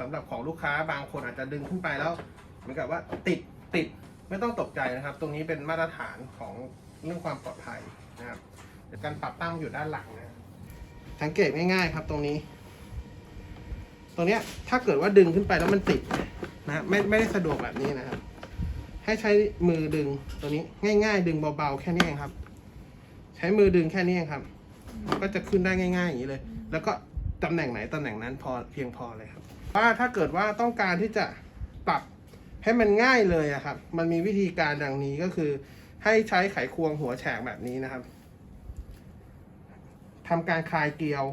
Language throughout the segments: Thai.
สำหรับของลูกค้าบางคนอาจจะดึงขึ้นไปแล้วเหมือนกับว่าติดติดไม่ต้องตกใจนะครับ ตรงนี้เป็นมาตรฐานของเรื่องความปลอดภัยนะครับการปรับตั้งอยู่ด้านหลังนะสังเกตง่ายๆครับตรงนี้ ตรงเนี้ยถ้าเกิดว่าดึงขึ้นไปแล้วมันติดนะฮะไม่ไม่ได้สะดวกแบบนี้นะครับ ให้ใช้มือดึงตัวนี้ง่าย ๆ ดึงเบาๆแค่นี้เองครับ ใช้มือดึงแค่นี้เองครับ ก็จะขึ้นได้ง่าย ๆ อย่างนี้เลย แล้วก็ตำแหน่งไหนตำแหน่งนั้นพอเพียงพอเลยครับ ว่าถ้าเกิดว่าต้องการที่จะปรับให้มันง่ายเลยอะครับ มันมีวิธีการดังนี้ก็คือ ให้ใช้ไขควงหัวแฉกแบบนี้นะครับทำการคลายเกลียว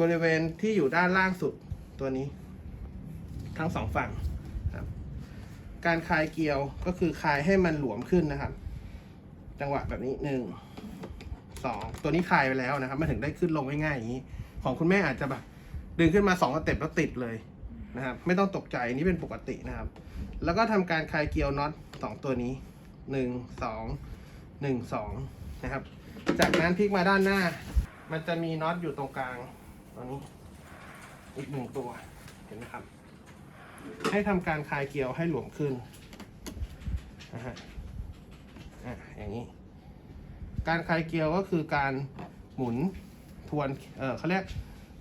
บริเวณที่อยู่ด้านล่างสุดตัวนี้ ทั้งสองฝั่งครับ การคลายเกลียวก็คือคลายให้มันหลวมขึ้นนะครับ จังหวะแบบนี้หนึ่งสองตัวนี้คลายไปแล้วนะครับมันถึงได้ขึ้นลงง่ายๆอย่างนี้ ของคุณแม่อาจจะแบบ ดึงขึ้นมาสองสเต็ปแล้วติดเลยนะครับ ไม่ต้องตกใจนี่เป็นปกตินะครับ แล้วก็ทำการคลายเกลียวน็อตสองตัวนี้หนึ่งสองหนึ่งสองนะครับ จากนั้นพลิกมาด้านหน้า มันจะมีน็อตอยู่ตรงกลางตัวนี้อีกหนึ่งตัวเห็นไหมครับ ให้ทำการคลายเกลียวให้หลวมขึ้นนะฮะอะอย่างนี้ การคลายเกลียวก็คือการหมุนทวน เออเขาเรียก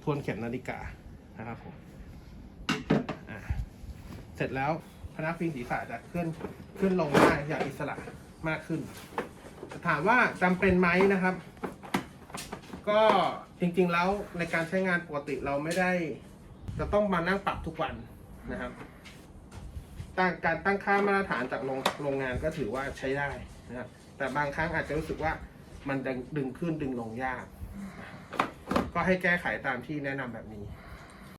วนเข็มนาฬิกานะครับผมเสร็จแล้วพนักพิงศีรษะจะขึ้นขึ้นลงได้อย่างอิสระมากขึ้น ถามว่าจำเป็นไหมนะครับ ก็จริงๆแล้วในการใช้งานปกติเราไม่ได้ จะต้องมานั่งปรับทุกวันนะครับตั้งการตั้งค่ามาตรฐานจากโรงโรงงานก็ถือว่าใช้ได้นะครับแต่บางครั้งอาจจะรู้สึกว่ามันดึงดึงขึ้นดึงลงยาก ก็ให้แก้ไขตามที่แนะนำแบบนี้